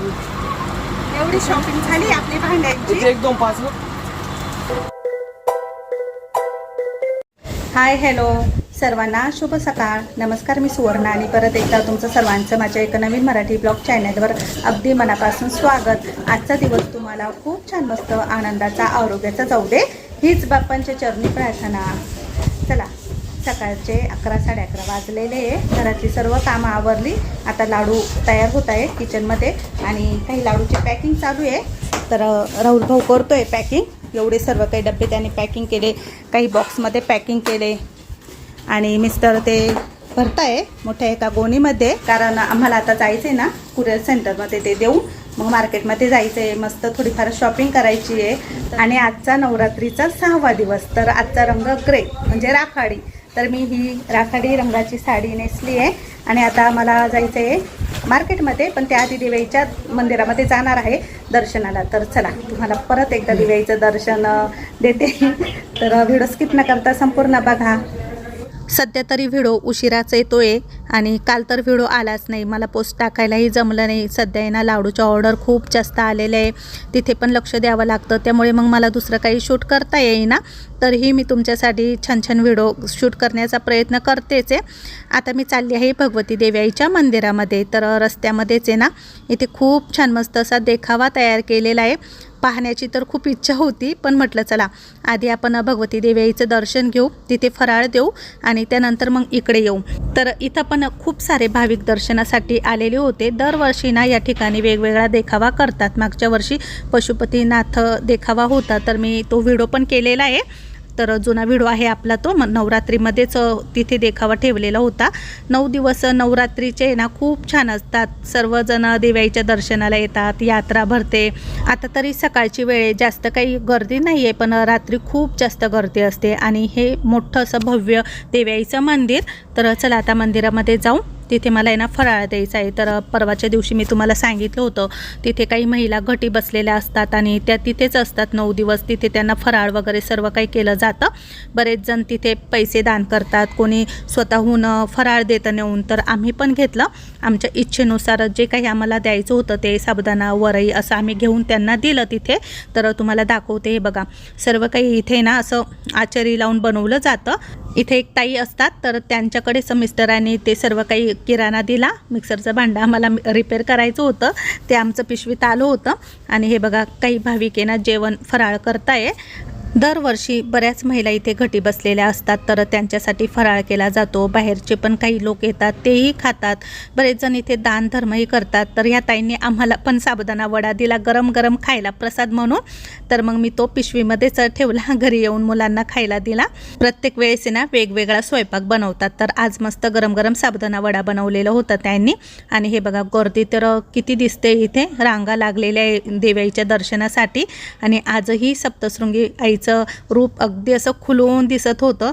एवढी शॉपिंग झाली आपली भांड्यांची. एक दोन पाच हाय हॅलो सर्वांना शुभ सकाळ. नमस्कार मी सुवर्णा आणि परत एकदा तुमचं सर्वांचं माझ्या एका नवीन मराठी ब्लॉग चॅनलवर अगदी मनापासून स्वागत. आजचा दिवस तुम्हाला खूप छान मस्त आनंदाचा आरोग्याचा जाऊ दे. हीच बाप्पांच्या चरणी प्रार्थना. चला. सकाळचे अकरा साडे अकरा वाजलेले आहे. घरातली सर्व कामं आवरली. आता लाडू तयार होत आहे किचनमध्ये. आणि काही लाडूची पॅकिंग चालू आहे. तर राहुल भाऊ करतोय पॅकिंग. एवढे सर्व काही डबे त्याने पॅकिंग केले. काही बॉक्समध्ये पॅकिंग केले. आणि मिस्टर ते भरताय मोठ्या एका गोणीमध्ये. कारण आम्हाला आता जायचं आहे ना कुरिअर सेंटरमध्ये ते देऊ मग मार्केटमध्ये जायचं आहे मस्त थोडीफार शॉपिंग करायची आहे. आणि आजचा नवरात्रीचा सहावा दिवस. तर आजचा रंग ग्रे म्हणजे राखाडी. तर मी ही राखाडी रंगाची साडी नेसली आहे. आणि आता मला जायचं आहे मार्केटमध्ये पण त्याआधी दिवाळीच्या मंदिरामध्ये जाणार आहे दर्शनाला. तर चला तुम्हाला परत एकदा दिवाळीचं दर्शन देते. तर व्हिडिओ स्किप न करता संपूर्ण बघा. सध्या तरी व्हिडिओ उशिराच येतोय. आणि काल तर व्हिडिओ आलाच नाही. मला पोस्ट टाकायलाही जमलं नाही. सध्या आहे ना लाडूच्या ऑर्डर खूप जास्त आलेले आहे. तिथे पण लक्ष द्यावं लागतं. त्यामुळे मग मला दुसरं काही शूट करता येईना. तरीही मी तुमच्यासाठी छान छान व्हिडिओ शूट करण्याचा प्रयत्न करतेच आहे. आता मी चालली आहे भगवती देव्याईच्या मंदिरामध्ये. तर रस्त्यामध्येच आहे ना इथे खूप छान मस्त असा देखावा तयार केलेला आहे. पाहण्याची तर खूप इच्छा होती पण म्हटलं चला आधी आपण भगवती देवीचं दर्शन घेऊ तिथे फराळ देऊ आणि त्यानंतर मग इकडे येऊ. तर इथं पण खूप सारे भाविक दर्शनासाठी आलेले होते. दरवर्षी ना या ठिकाणी वेगवेगळा देखावा करतात. मागच्या वर्षी पशुपतीनाथ देखावा होता तर मी तो व्हिडिओ पण केलेला आहे. तर जुना व्हिडिओ आहे आपला तो. म नवरात्रीमध्येच तिथे देखावा ठेवलेला होता. नऊ दिवस नवरात्रीचे ना खूप छान असतात. सर्वजण देवाईच्या दर्शनाला येतात यात्रा भरते. आता तरी सकाळची वेळ आहे. जास्त काही गर्दी नाही आहे पण रात्री खूप जास्त गर्दी असते. आणि हे मोठं असं भव्य देवाईचं मंदिर. तर चला आता मंदिरामध्ये जाऊ. तिथे मला आहे ना फराळ द्यायचा आहे. तर परवाच्या दिवशी मी तुम्हाला सांगितलं होतं तिथे काही महिला घटी बसलेल्या असतात आणि त्या तिथेच असतात नऊ दिवस. तिथे त्यांना फराळ वगैरे सर्व काही केलं जातं. बरेच जण तिथे पैसे दान करतात. कोणी स्वतःहून फराळ देतं नेऊन तर आम्ही पण घेतलं. आमच्या इच्छेनुसार जे काही आम्हाला द्यायचं होतं ते साबुदाणा वरई असं आम्ही घेऊन त्यांना दिलं तिथे. तर तुम्हाला दाखवते हे बघा. सर्व काही इथे ना असं आचारी लावून बनवलं जातं. इथे एक ताई असतात. तर त्यांच्याकडेच मिस्टरांनी ते सर्व काही किराणा दिला. मिक्सरचं भांडं आम्हाला रिपेअर करायचं होतं. ते आमचं पिशवीत आलं होतं. आणि हे बघा काही भाविक जेवण फराळ करताय. दरवर्षी बऱ्याच महिला इथे घटी बसलेल्या असतात तर त्यांच्यासाठी फराळ केला जातो. बाहेरचे पण काही लोक येतात तेही खातात. बरेच जण इथे दान धर्मही करतात. तर ह्या ताईंनी आम्हाला पण साबुदाणा वडा दिला गरम गरम खायला प्रसाद म्हणून. तर मग मी तो पिशवीमध्येच ठेवला घरी येऊन मुलांना खायला दिला. प्रत्येक वेळेस ना वेगवेगळा स्वयंपाक बनवतात. तर आज मस्त गरम गरम साबुदाणा वडा बनवलेला होता त्यांनी. आणि हे बघा गर्दी तर किती दिसते इथे. रांगा लागलेल्या आहे देवाईच्या दर्शनासाठी. आणि आजही सप्तशृंगी आई तिचं रूप अगदी असं खुलवून दिसत होतं.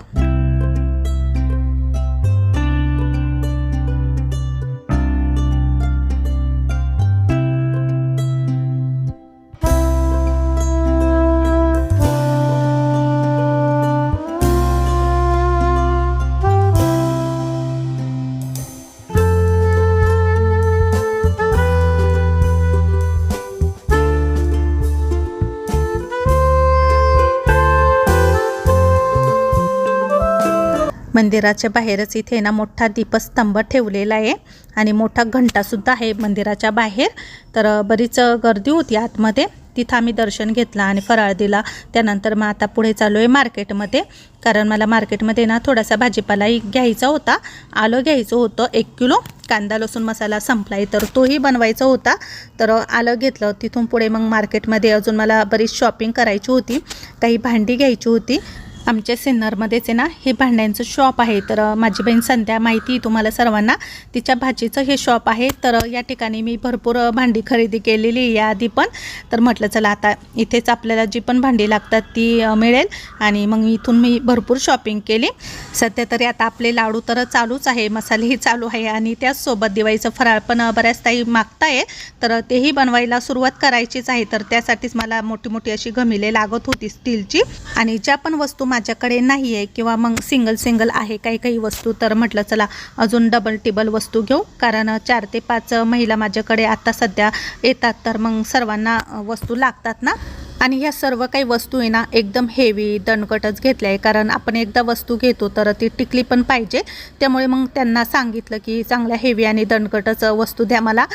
मंदिराच्या बाहेरच इथे ना मोठा दीपस्तंभ ठेवलेला आहे आणि मोठा घंटासुद्धा आहे मंदिराच्या बाहेर. तर बरीच गर्दी होती आतमध्ये. तिथं आम्ही दर्शन घेतलं आणि फराळ दिला. त्यानंतर मग आता पुढे चालू आहे मार्केटमध्ये. कारण मला मार्केटमध्ये ना थोडासा भाजीपालाही घ्यायचा होता. आलं घ्यायचं होतं एक किलो. कांदा लसूण मसाला संपला आहे तर तोही बनवायचा होता. तर आलं घेतलं. तिथून पुढे मग मार्केटमध्ये अजून मला बरीच शॉपिंग करायची होती. काही भांडी घ्यायची होती. आमच्या सिन्नरमध्येच आहे ना हे भांड्यांचं शॉप आहे. तर माझी बहीण संध्या माहिती तुम्हाला सर्वांना. तिच्या भाचीचं हे शॉप आहे. तर या ठिकाणी मी भरपूर भांडी खरेदी केलेली आहे याआधी पण. तर म्हटलं चला आता इथेच आपल्याला जी पण भांडी लागतात ती मिळेल. आणि मग इथून मी भरपूर शॉपिंग केली. सध्या तरी आता आपले लाडू तर चालूच आहे मसालेही चालू आहे. आणि त्याचसोबत दिवाळीचं फराळ पण अ, बऱ्याच ताई मागताय. तर तेही बनवायला सुरुवात करायचीच आहे. तर त्यासाठीच मला मोठी मोठी अशी घमिले लागत होती स्टीलची. आणि ज्या पण वस्तू माझ्याकडे नाही आहे किंवा मग सिंगल सिंगल आहे काही काही वस्तू तर म्हटलं चला अजून डबल टिबल वस्तू घेऊ. कारण चार ते पाच महिला माझ्याकडे आता सध्या येतात तर मग सर्वांना वस्तू लागतात ना. आणि ह्या सर्व काही वस्तू आहे ना एकदम हेवी दणकटच घेतल्या आहे. कारण आपण एकदा वस्तू घेतो तर ती टिकली पण पाहिजे. त्यामुळे मग त्यांना सांगितलं की चांगल्या हेवी आणि दणकटच वस्तू द्या मला.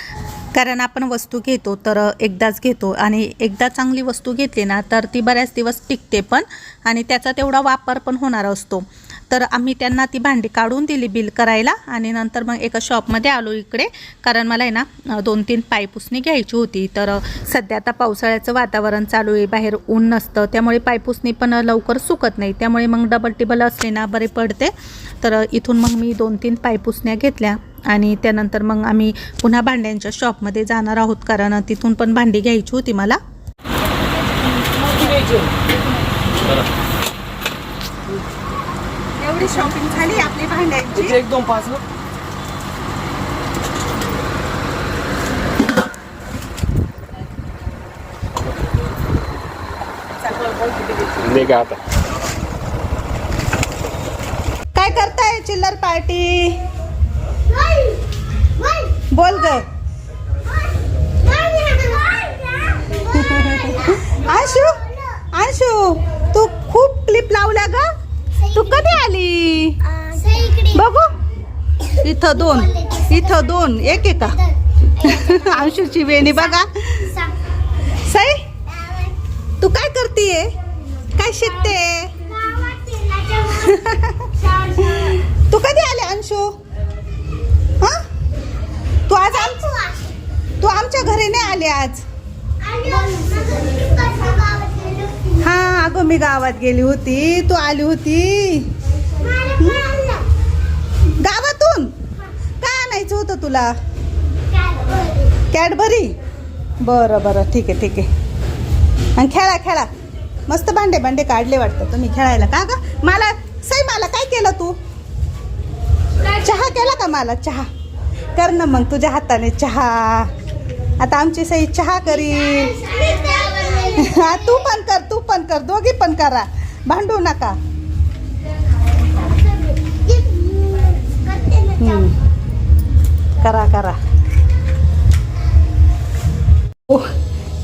कारण आपण वस्तू घेतो तर एकदाच घेतो. आणि एकदा चांगली वस्तू घेतली ना तर ती बऱ्याच दिवस टिकते पण. आणि त्याचा तेवढा वापर पण होणार असतो. तर आम्ही त्यांना ती भांडी काढून दिली बिल करायला आणि नंतर मग एका शॉपमध्ये आलो इकडे. कारण मला आहे ना दोन तीन पायपुसणी घ्यायची होती. तर सध्या आता पावसाळ्याचं वातावरण चालू आहे बाहेर ऊन नसतं. त्यामुळे पायपुसणी पण लवकर सुकत नाही. त्यामुळे मग डबल टिबल असले ना बरे पडते. तर इथून मग मी दोन तीन पायपुसण्या घेतल्या आणि त्यानंतर मग आम्ही पुन्हा भांड्यांच्या शॉपमध्ये जाणार आहोत. कारण तिथून पण भांडी घ्यायची होती मला. एवढी शॉपिंग झाली आपली भांड्यांची. एक दोन पाच निघा आता. काय करताय चिल्लर पार्टी? बोल ग. आशू आशू तू खूप क्लिप लावल्या ग. तू कधी आली? बघू. इथं दोन. इथं दोन. एक एका. अंशूची वेणी बघा. सई तू काय करतीये? काय शिकते? तू कधी आले अंशू? हा? तू आज आम तू आमच्या घरी नाही आले आज. हा अगं मी गावात गेली होती. तू आली होती. गावातून? काय आणायचं होतं तुला? कॅडबरी? बरं बरं. ठीक आहे ठीक आहे. आणि खेळा खेळा. मस्त भांडे भांडे काढले वाटतं तुम्ही खेळायला. का ग? मला सई मला काय केलं तू? चहा केला का मला? चहा. कर ना मग तुझ्या हाताने चहा. आता आमची सई चहा करील. हा तू पण कर तू पण कर दोघी पण करा. भांडू नका. करा करा. ओह,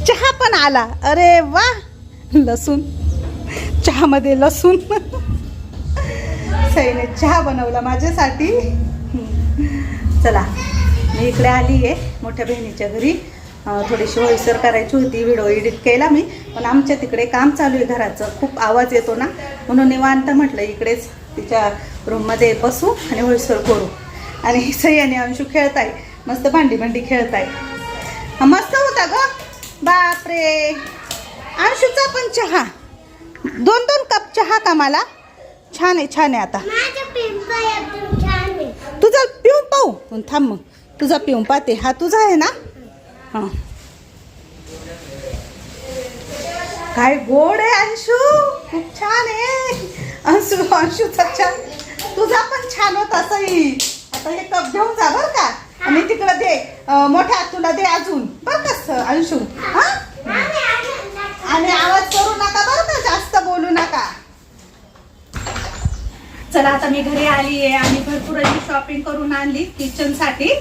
चहा पण आला. अरे वा लसूण. चहामध्ये लसूण. सईने चहा बनवला माझ्यासाठी. चला मी इकडे आली आहे मोठ्या बहिणीच्या घरी. थोडीशी होईसर करायची होती व्हिडिओ एडिट केला मी. पण आमच्या तिकडे काम चालू आहे घराचं. खूप आवाज येतो ना. म्हणून निवांत म्हटलं इकडेच तिच्या रूममध्ये बसू आणि होईसर करू. आणि सई आणि अंशू खेळताय. मस्त भांडी भांडी खेळताय. हा, मस्त होता ग. बापरे. अंशूचा पण चहा. दोन दोन कप चहा का मला? छान आहे छान आहे आता. तुझा पिऊन पाहू थांब मग. तुझा पिऊन पाहते हा तुझा आहे ना? हां. काय गोड आहे अंशू? खूप छान आहे. अंशू अंशूचा छान. तुझा पण छान होता सई आता हे कप घेऊन जा बर का. आणि तिकडं दे. मोठ्या तुला दे अजून. बरं का अंशू? हा? आणि आवाज करू नका बरं का जास्त बोलू नका. चला आता मी घरी आली आहे आणि भरपूर अशी शॉपिंग करून आणली किचनसाठी.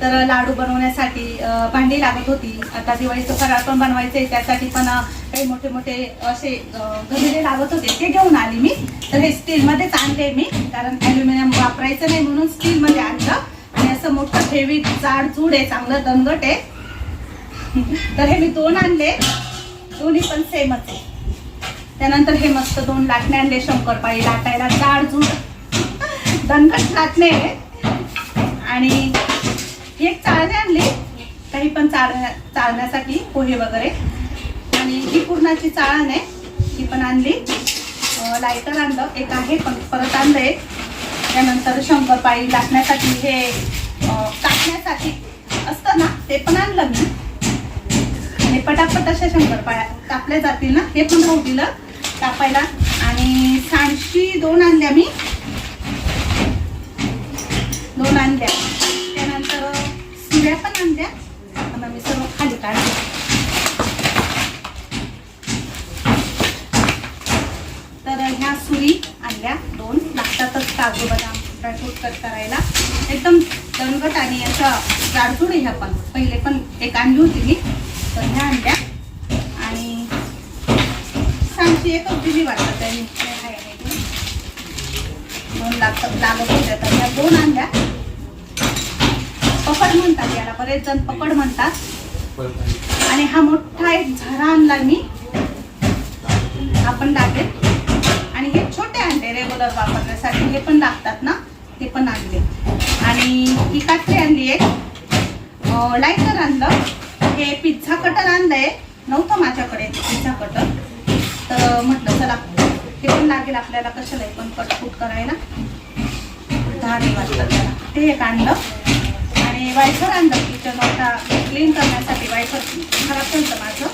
तर लाडू बनवण्यासाठी भांडी लागत होती. आता दिवाळीचं फराळ पण आहे त्यासाठी पण काही मोठे मोठे असे अं, लागत होते. ते घेऊन आली मी. तर हे स्टीलमध्येच आणले मी. कारण ॲल्युमिनियम वापरायचं नाही म्हणून स्टीलमध्ये आणलं. आणि असं मोठं हेवी जाड चूड आहे चांगलं दणगट आहे. तर हे मी दोन आणले. दोन्ही पण सेमच आहे. त्यानंतर हे मस्त दोन लाटणे आणले. शंकरपाळी लाटायला जाड जूड. दणकट लाटणे. आणि एक चाळणे आणली. काही पण चाळण्या चाळण्यासाठी पोहे वगैरे. आणि ही पूर्णाची चाळण आहे. ती पण आणली. लायटर आणलं. एक आहे पण परत आणलं एक. त्यानंतर शंकरपाळी लाटण्यासाठी हे कापण्यासाठी असतं ना ते पण आणलं मी. आणि पटापट अशा शंकरपाळ्या कापल्या जातील ना हे पण राहू दिलं कापायला. आणि सांडशी दोन आणल्या मी. दोन आणल्या. सुऱ्या पण आणल्या आणि मी सर्व खाली काढले तर ह्या सुरी आणल्या. दोन. लागतातच काजू बदाम ड्रायफ्रूट कट करायला. एकदम दणकट आणि असं जाडजूड आहे ह्या पण. पहिले पण एक आणली होती मी. तर ह्या आणल्या. आणि सांगची एकच दिली वाटतं त्यांनी आहे दोन लागतात. लागत होत्या तर ह्या दोन आणल्या. पकड म्हणतात याला बरेच जण पकड म्हणतात. आणि हा मोठा एक झरा आणला मी. आपण लागेल आणि हे छोटे आणले रेग्युलर वापरण्यासाठी. हे पण लागतात ना? ते पण आणले. आणि ही कात्री आणली एक. लायटर आणलं. हे पिझ्झा कटर आणलंय. नव्हतं माझ्याकडे पिझ्झा कटर तर म्हटलं चला हे पण लागेल आपल्याला. कशाला पण कटकूट करायला. दहा दिवस त्याला ते एक आणलं. आणि वायफर आणलं. किचन आता क्लीन करण्यासाठी वायफर खराब झालं माझं.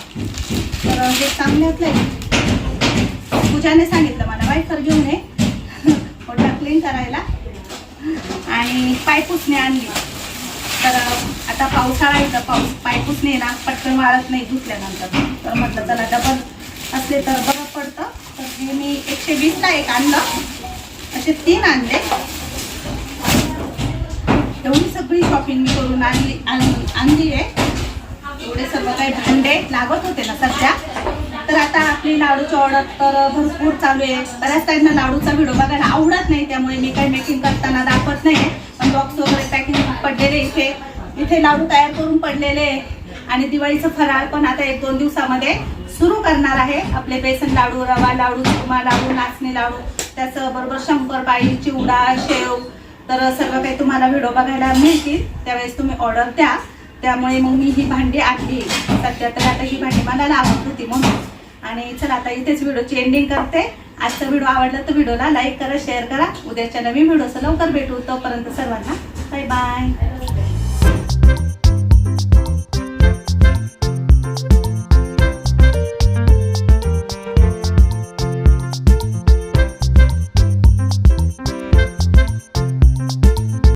तर हे चांगल्यातलं आहे. पूजाने सांगितलं मला वायफर घेऊन ये. मोठा क्लीन करायला. आणि पायपुसणे आणली. तर आता पावसाळा येतं पाऊस पायपुसणे ना पटकन वाळत नाही धुतल्यानंतर. तर म्हटलं चला डबल असले तर बरं पडतं. तर हे मी एकशे वीसला एक आणलं. असे तीन आणले. एवढी सगळी शॉपिंग मी करून आणली आणली आहे. एवढे सर्व काही भांडे लागत होते ना सध्या. तर आता आपली लाडूची ऑर्डर तर भरपूर चालू आहे. बऱ्याच त्यांना लाडूचा व्हिडिओ बघायला आवडत नाही त्यामुळे मी काही मेकिंग करताना दाखवत नाही. पण बॉक्स वगैरे पॅकिंग पडलेले इथे. इथे लाडू तयार करून पडलेले आहे. आणि दिवाळीचं फराळ पण आता एक दोन दिवसामध्ये सुरू करणार आहे. आपले बेसन लाडू रवा लाडू चुरमा लाडू नाचणी लाडू त्याचं बरोबर शंकरपाळी चिवडा शेव तर सर्व काही तुम्हाला व्हिडिओ बघायला मिळतील. त्यावेळेस तुम्ही ऑर्डर द्या. त्यामुळे मग मी ही भांडी आणली. सध्या तर आता ही भांडी मला लावत होती म्हणून आणि चला आता इथेच व्हिडिओची एंडिंग करते. आजचा व्हिडिओ आवडला तर व्हिडिओला लाईक करा शेअर करा. उद्याच्या नवीन व्हिडिओचं लवकर भेटू. तोपर्यंत सर्वांना बाय बाय